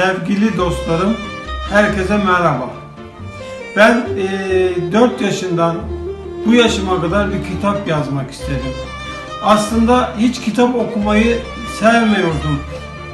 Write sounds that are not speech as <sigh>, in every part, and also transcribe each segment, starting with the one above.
sevgili dostlarım, herkese merhaba. Ben eee 4 yaşından bu yaşıma kadar bir kitap yazmak istedim. Aslında hiç kitap okumayı sevmiyordum.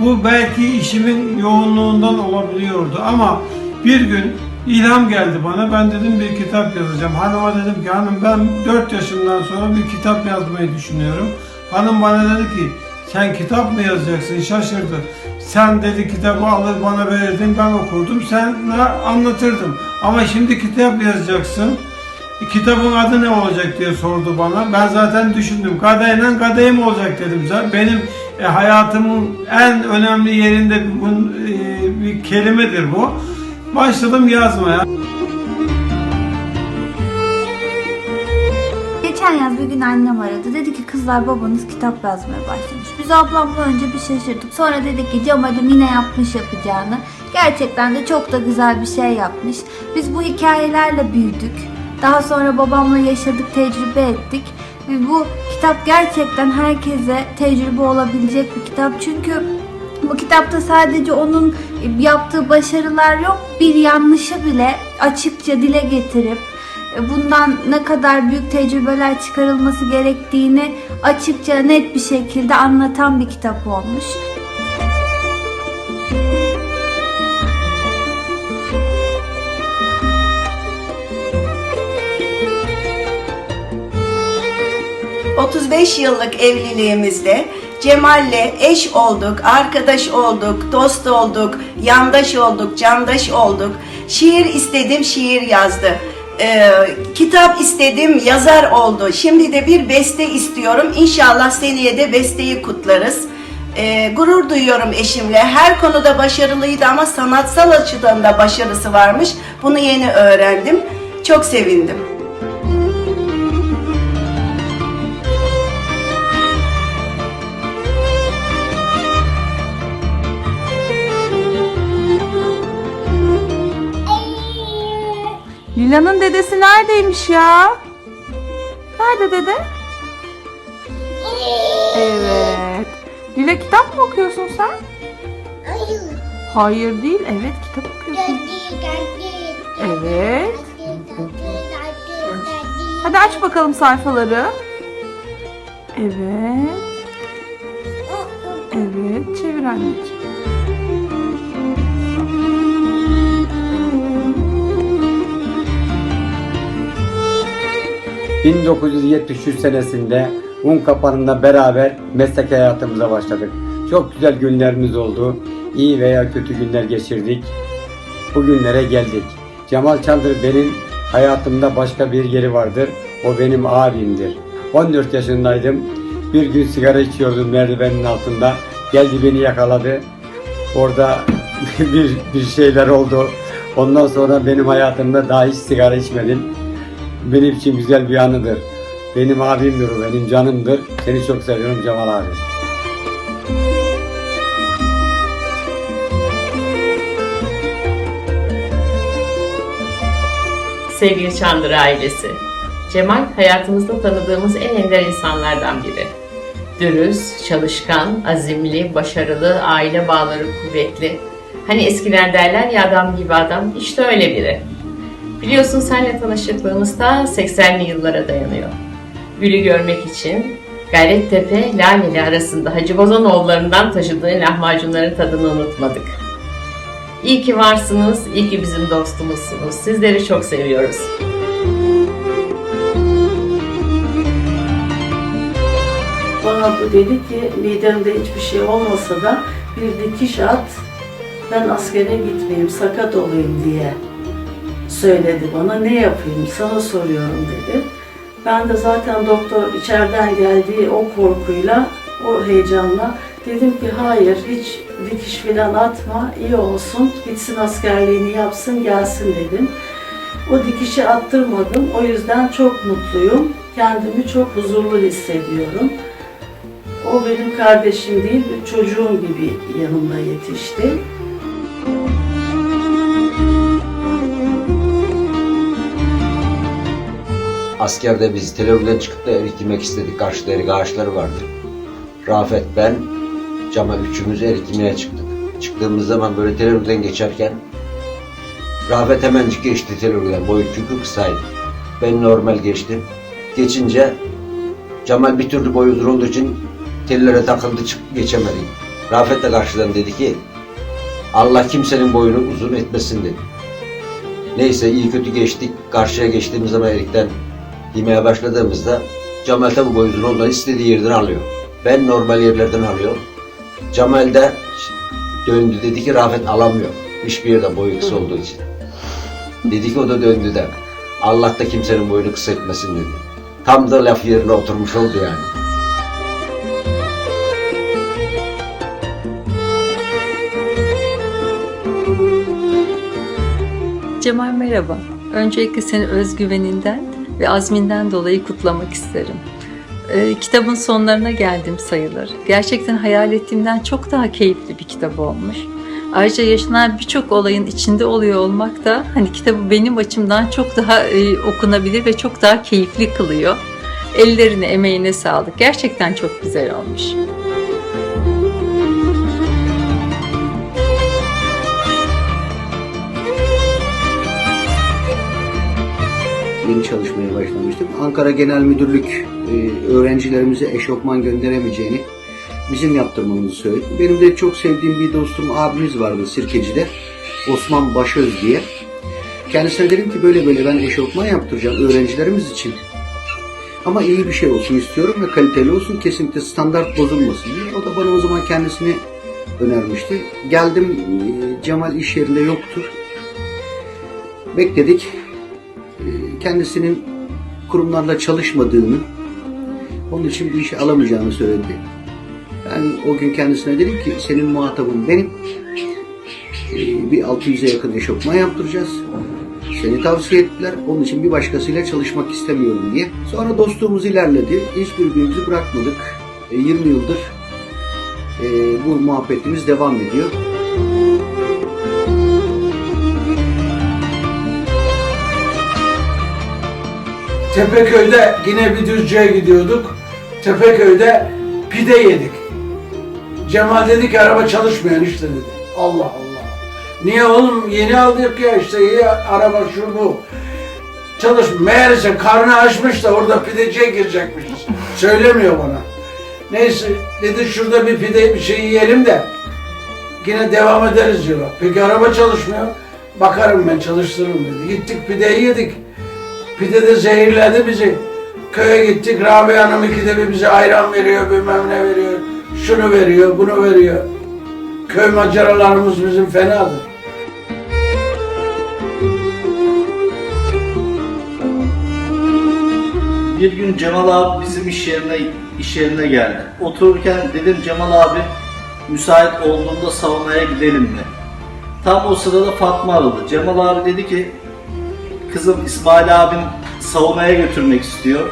Bu belki işimin yoğunluğundan olabiliyordu ama bir gün ilham geldi bana. Ben dedim bir kitap yazacağım. Hanıma dedim ki hanım ben 4 yaşımdan sonra bir kitap yazmayı düşünüyorum. Hanım bana dedi ki sen kitap mı yazacaksın? Şaşırdı. Sen dedi kitabı alır bana verirdin ben okurdum. Sen anlatırdım. Ama şimdi kitap yazacaksın. E, Kitabın adı ne olacak diye sordu bana. Ben zaten düşündüm. Kadeyle kadehim olacak dedim. Zaten Benim e, hayatımın en önemli yerinde bir, e, bir kelimedir bu. Başladım yazmaya. Geçen yaz bir gün annem aradı. Dedi ki kızlar babanız kitap yazmaya başlamış. Biz ablamla önce bir şaşırdık. Sonra dedik ki Cemal'im yine yapmış yapacağını. Gerçekten de çok da güzel bir şey yapmış. Biz bu hikayelerle büyüdük. Daha sonra babamla yaşadık, tecrübe ettik. Ve bu kitap gerçekten herkese tecrübe olabilecek bir kitap. Çünkü bu kitapta sadece onun yaptığı başarılar yok, bir yanlışı bile açıkça dile getirip bundan ne kadar büyük tecrübeler çıkarılması gerektiğini açıkça net bir şekilde anlatan bir kitap olmuş. Hı. 35 yıllık evliliğimizde Cemal'le eş olduk, arkadaş olduk, dost olduk, yandaş olduk, candaş olduk. Şiir istedim, şiir yazdı. Ee, kitap istedim, yazar oldu. Şimdi de bir beste istiyorum. İnşallah seneye de besteyi kutlarız. Ee, gurur duyuyorum eşimle. Her konuda başarılıydı ama sanatsal açıdan da başarısı varmış. Bunu yeni öğrendim. Çok sevindim. Lila'nın dedesi neredeymiş ya? Nerede dede? Evet. Lila kitap mı okuyorsun sen? Hayır değil. Evet kitap okuyorsun. Evet. Hadi aç bakalım sayfaları. Evet. Evet. Çevir anneciğim. ...1973 senesinde un kapanında beraber meslek hayatımıza başladık. Çok güzel günlerimiz oldu. İyi veya kötü günler geçirdik. Bugünlere geldik. Cemal Çandır benim hayatımda başka bir yeri vardır. O benim abimdir. 14 yaşındaydım. Bir gün sigara içiyordum merdivenin altında. Geldi beni yakaladı. Orada <laughs> bir, bir şeyler oldu. Ondan sonra benim hayatımda daha hiç sigara içmedim. Benim için güzel bir anıdır. Benim abimdir o, benim canımdır. Seni çok seviyorum Cemal abi. Sevgili Çandır ailesi. Cemal hayatımızda tanıdığımız en ender insanlardan biri. Dürüst, çalışkan, azimli, başarılı, aile bağları kuvvetli. Hani eskiler derler ya adam gibi adam, işte öyle biri. Biliyorsun senle tanışıklığımız da 80'li yıllara dayanıyor. Gül'ü görmek için Gayrettepe, Laleli arasında Hacı Bozanoğullarından taşıdığı lahmacunların tadını unutmadık. İyi ki varsınız, iyi ki bizim dostumuzsunuz. Sizleri çok seviyoruz. Bana bu dedi ki midemde hiçbir şey olmasa da bir dikiş at ben askere gitmeyeyim sakat olayım diye söyledi bana. Ne yapayım sana soruyorum dedi. Ben de zaten doktor içeriden geldiği o korkuyla, o heyecanla dedim ki hayır hiç dikiş falan atma iyi olsun gitsin askerliğini yapsın gelsin dedim. O dikişi attırmadım. O yüzden çok mutluyum. Kendimi çok huzurlu hissediyorum. O benim kardeşim değil, bir çocuğum gibi yanımda yetişti. Askerde biz televizyondan çıkıp da erik yemek istedik. Karşıda erik ağaçları vardı. Rafet ben, cama üçümüz erik yemeye çıktık. çıktığımız zaman böyle televizyondan geçerken Rafet hemencik geçti televizyondan. Boyu çünkü kısaydı. Ben normal geçtim. Geçince Cemal bir türlü boyu uzun olduğu için tellere takıldı çık geçemedi. Rafet de karşıdan dedi ki Allah kimsenin boyunu uzun etmesin dedi. Neyse iyi kötü geçtik. Karşıya geçtiğimiz zaman Erik'ten yemeye başladığımızda Cemal tabi boyu uzun olduğu istediği yerden alıyor. Ben normal yerlerden alıyorum. Cemal de döndü dedi ki Rafet alamıyor. Hiçbir yerde boyu kısa olduğu için. Dedi ki o da döndü de Allah da kimsenin boyunu kısa etmesin dedi. Tam da laf yerine oturmuş oldu yani. Cemal merhaba. Öncelikle seni özgüveninden ve azminden dolayı kutlamak isterim. Ee, kitabın sonlarına geldim sayılır. Gerçekten hayal ettiğimden çok daha keyifli bir kitap olmuş. Ayrıca yaşanan birçok olayın içinde oluyor olmak da hani kitabı benim açımdan çok daha e, okunabilir ve çok daha keyifli kılıyor. Ellerine, emeğine sağlık. Gerçekten çok güzel olmuş. Yeni çalışmaya başlamıştım. Ankara Genel Müdürlük e, öğrencilerimize eşofman gönderemeyeceğini bizim yaptırmamızı söyledi. Benim de çok sevdiğim bir dostum abimiz vardı Sirkeci'de. Osman Başöz diye. Kendisine dedim ki böyle böyle ben eşofman yaptıracağım öğrencilerimiz için. Ama iyi bir şey olsun istiyorum ve kaliteli olsun kesinlikle standart bozulmasın diye. O da bana o zaman kendisini önermişti. Geldim e, Cemal iş yerinde yoktur. Bekledik kendisinin kurumlarla çalışmadığını, onun için bu işi alamayacağını söyledi. Ben o gün kendisine dedim ki senin muhatabın benim. Ee, Bir 600'e yakın eşofman yaptıracağız. Seni tavsiye ettiler. Onun için bir başkasıyla çalışmak istemiyorum diye. Sonra dostluğumuz ilerledi. Hiç birbirimizi bırakmadık. E, 20 yıldır e, bu muhabbetimiz devam ediyor. Tepeköy'de yine bir düzceye gidiyorduk. Tepeköy'de pide yedik. Cemal dedi ki araba çalışmıyor işte dedi. Allah Allah. Niye oğlum yeni aldık ya işte iyi araba şu bu. Çalış. Meğerse karnı açmış da orada pideciye girecekmiş. Söylemiyor bana. Neyse dedi şurada bir pide bir şey yiyelim de yine devam ederiz diyor. Peki araba çalışmıyor. Bakarım ben çalıştırırım dedi. Gittik pideyi yedik. Pide de zehirledi bizi. Köye gittik. Rabia Hanım ikide bir bize ayran veriyor, bilmem ne veriyor. Şunu veriyor, bunu veriyor. Köy maceralarımız bizim fenadır. Bir gün Cemal abi bizim iş yerine iş yerine geldi. Otururken dedim Cemal abi müsait olduğunda savunmaya gidelim mi? Tam o sırada Fatma aradı. Cemal abi dedi ki kızım İsmail abim savunmaya götürmek istiyor.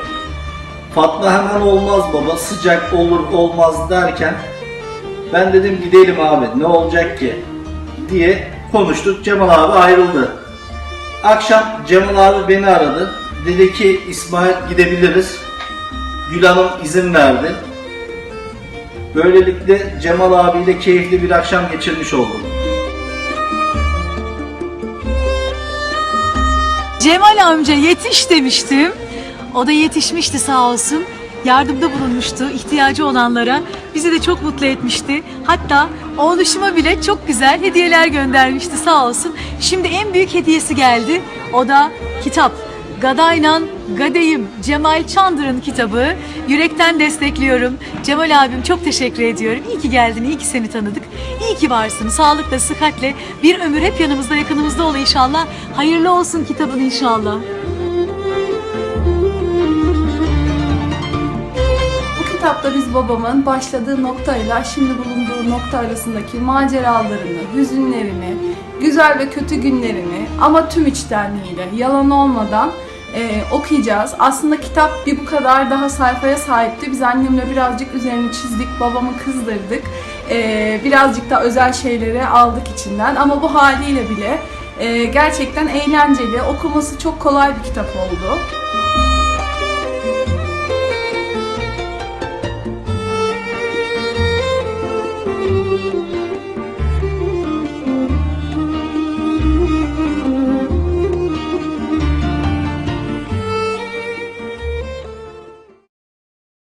Fatma hemen olmaz baba sıcak olur olmaz derken ben dedim gidelim abi ne olacak ki diye konuştuk. Cemal abi ayrıldı. Akşam Cemal abi beni aradı. Dedi ki İsmail gidebiliriz. Gül Hanım izin verdi. Böylelikle Cemal abiyle keyifli bir akşam geçirmiş oldum. Cemal amca yetiş demiştim. O da yetişmişti sağ olsun. Yardımda bulunmuştu ihtiyacı olanlara. Bizi de çok mutlu etmişti. Hatta oğluşuma bile çok güzel hediyeler göndermişti sağ olsun. Şimdi en büyük hediyesi geldi. O da kitap. Gadaynan Gadeyim Cemal Çandır'ın kitabı. Yürekten destekliyorum. Cemal abim çok teşekkür ediyorum. İyi ki geldin, iyi ki seni tanıdık. İyi ki varsın. Sağlıkla, sıhhatle bir ömür hep yanımızda, yakınımızda ol inşallah. Hayırlı olsun kitabın inşallah. Bu kitapta biz babamın başladığı noktayla şimdi bulunduğu nokta arasındaki maceralarını, hüzünlerini, güzel ve kötü günlerini ama tüm içtenliğiyle, yalan olmadan e, okuyacağız. Aslında kitap bir bu kadar daha sayfaya sahipti. Biz annemle birazcık üzerini çizdik, babamı kızdırdık. E, birazcık da özel şeyleri aldık içinden ama bu haliyle bile e, gerçekten eğlenceli, okuması çok kolay bir kitap oldu.